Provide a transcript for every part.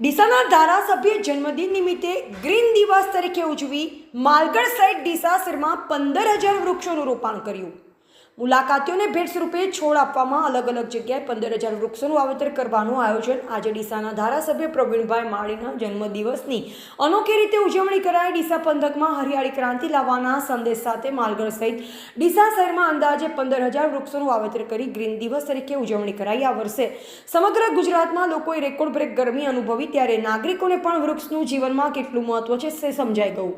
ડીસાના ધારાસભ્ય જન્મદિન નિમિત્તે ગ્રીન દિવસ તરીકે ઉજવી માલગઢ સાઇડ ડીસાસરમાં પંદર હજાર વૃક્ષોનું રોપાણ કર્યું. મુલાકાતીઓને ભેટ સ્વરૂપે છોડ આપવામાં અલગ અલગ જગ્યાએ પંદર હજાર વૃક્ષોનું વાવેતર કરવાનું આયોજન. આજે ડીસાના ધારાસભ્ય પ્રવીણભાઈ માળીના જન્મદિવસની અનોખી રીતે ઉજવણી કરાઈ. ડીસા પંથકમાં હરિયાળી ક્રાંતિ લાવવાના સંદેશ સાથે માલગઢ સહિત ડીસા શહેરમાં અંદાજે પંદર હજાર વૃક્ષોનું વાવેતર કરી ગ્રીન દિવસ તરીકે ઉજવણી કરાઈ. આ વર્ષે સમગ્ર ગુજરાતમાં લોકોએ રેકોર્ડ બ્રેક ગરમી અનુભવી, ત્યારે નાગરિકોને પણ વૃક્ષનું જીવનમાં કેટલું મહત્વ છે તે સમજાઈ ગયું.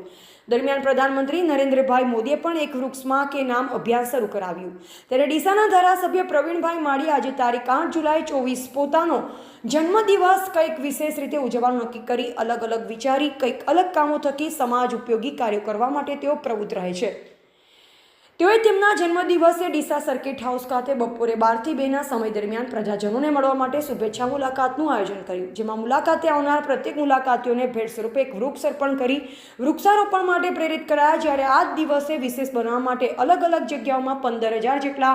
દરમિયાન પ્રધાનમંત્રી નરેન્દ્રભાઈ મોદીએ પણ એક વૃક્ષમાં કે નામ અભિયાન શરૂ કરાવ્યું. ત્યારે ડીસાના ધારાસભ્ય પ્રવીણભાઈ માળી આજે તારીખ આઠ જુલાઈ ચોવીસ પોતાનો જન્મદિવસ કંઈક વિશેષ રીતે ઉજવવાનું નક્કી કરી અલગ અલગ વિચારી, કંઈક અલગ કામો થકી સમાજ ઉપયોગી કાર્યો કરવા માટે તેઓ પ્રવૃત્ત રહે છે. તેઓએ તેમના જન્મદિવસે ડીસા સર્કિટ હાઉસ ખાતે બપોરે બારથી બેના સમય દરમિયાન પ્રજાજનોને મળવા માટે શુભેચ્છા મુલાકાતનું આયોજન કર્યું, જેમાં મુલાકાતે આવનાર પ્રત્યેક મુલાકાતીઓને ભેટ સ્વરૂપે એક વૃક્ષ અર્પણ કરી, વૃક્ષારોપણ માટે પ્રેરિત કરાયા, જ્યારે આ દિવસે વિશેષ બનાવવા માટે અલગ અલગ જગ્યાઓમાં પંદર હજાર જેટલા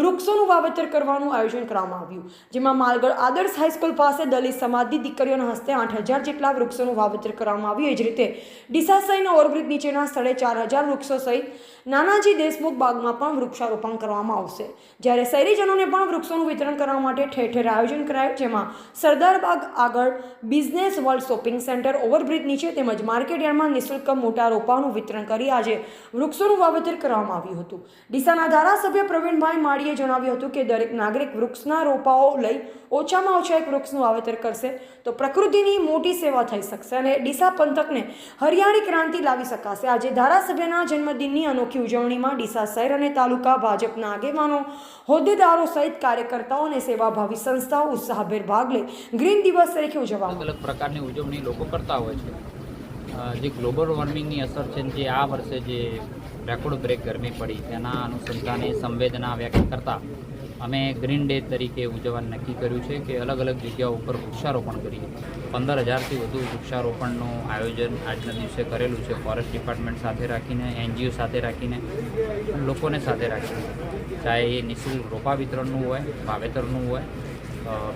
વૃક્ષોનું વાવેતર કરવાનું આયોજન કરવામાં આવ્યું, જેમાં માલગઢ આદર્શ હાઈસ્કૂલ પાસે દલિત સમાજની દીકરીઓના હસ્તે આઠ હજાર જેટલા વૃક્ષોનું વાવેતર કરવામાં આવ્યું. એ જ રીતે ડીસા સહિતના ઓવરબ્રિજ નીચેના સ્થળે ચાર હજાર વૃક્ષો સહિત નાનાજી દેશમુખ બાગમાં પણ વૃક્ષારોપણ કરવામાં આવશે. જ્યારે શહેરીજનોને પણ વૃક્ષોનું વિતરણ કરવા માટે ઠેર ઠેર આયોજન કરાયું, જેમાં સરદાર બાગ આગળ business world shopping centre overbridge નીચે તેમજ માર્કેટ યાર્ડમાં નિઃશુલ્ક મોટા રોપાઓનું વિતરણ કરી આજે વૃક્ષોનું વાવેતર કરવામાં આવ્યું હતું. ડીસાના ધારાસભ્ય પ્રવીણભાઈ માળીએ જણાવ્યું હતું કે દરેક નાગરિક વૃક્ષના રોપાઓ લઈ ઓછામાં ઓછા એક વૃક્ષનું વાવેતર કરશે તો પ્રકૃતિની મોટી સેવા થઈ શકશે અને ડીસા પંથકને હરિયાળી ક્રાંતિ લાવી શકાશે. આજે ધારાસભ્યના જન્મદિનની અનોખી ઉજવણીમાં ડીસા શહેર અને તાલુકા ભાજપના આગેવાનો, હોદ્દેદારો સહિત કાર્યકર્તાઓ અને સેવાભાવી સંસ્થાઓ ઉત્સાહભેર ભાગ લે. ગ્રીન દિવસ તરીકે ઉજવવા અલગ પ્રકારની ઉજવણી લોકો કરતા હોય છે. જે ગ્લોબલ વોર્મિંગની અસર છે જે આ વર્ષે જે રેકોર્ડ બ્રેક ગરમી પડી, તેના અનુસંધાને સંવેદના વ્યક્ત કરતા અમે ગ્રીન ડે તરીકે ઉજવવાનું નક્કી કર્યું છે કે અલગ અલગ જગ્યાઓ ઉપર વૃક્ષારોપણ કરીએ. પંદર હજારથી વધુ વૃક્ષારોપણનું આયોજન આજના દિવસે કરેલું છે. ફોરેસ્ટ ડિપાર્ટમેન્ટ સાથે રાખીને એનજીઓ સાથે રાખીને, લોકોને સાથે રાખીને. ચાહે એ નિઃશુલ્ક રોપા વિતરણનું હોય, વાવેતરનું હોય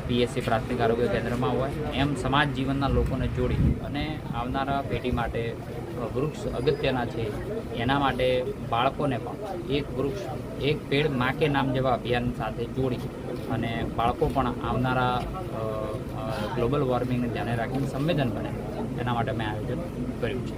પીએસસી પ્રાથમિક આરોગ્ય કેન્દ્રમાં હોય, એમ સમાજ જીવનના લોકોને જોડી અને આવનારા પેઢી માટે વૃક્ષ અગત્યના છે. એના માટે બાળકોને પણ એક વૃક્ષ, એક પેડ માકે નામ જેવા અભિયાન સાથે જોડી અને બાળકો પણ આવનારા ગ્લોબલ વોર્મિંગને ધ્યાને રાખીને સંવેદન બને. એના માટે મેં આયોજન કર્યું છે.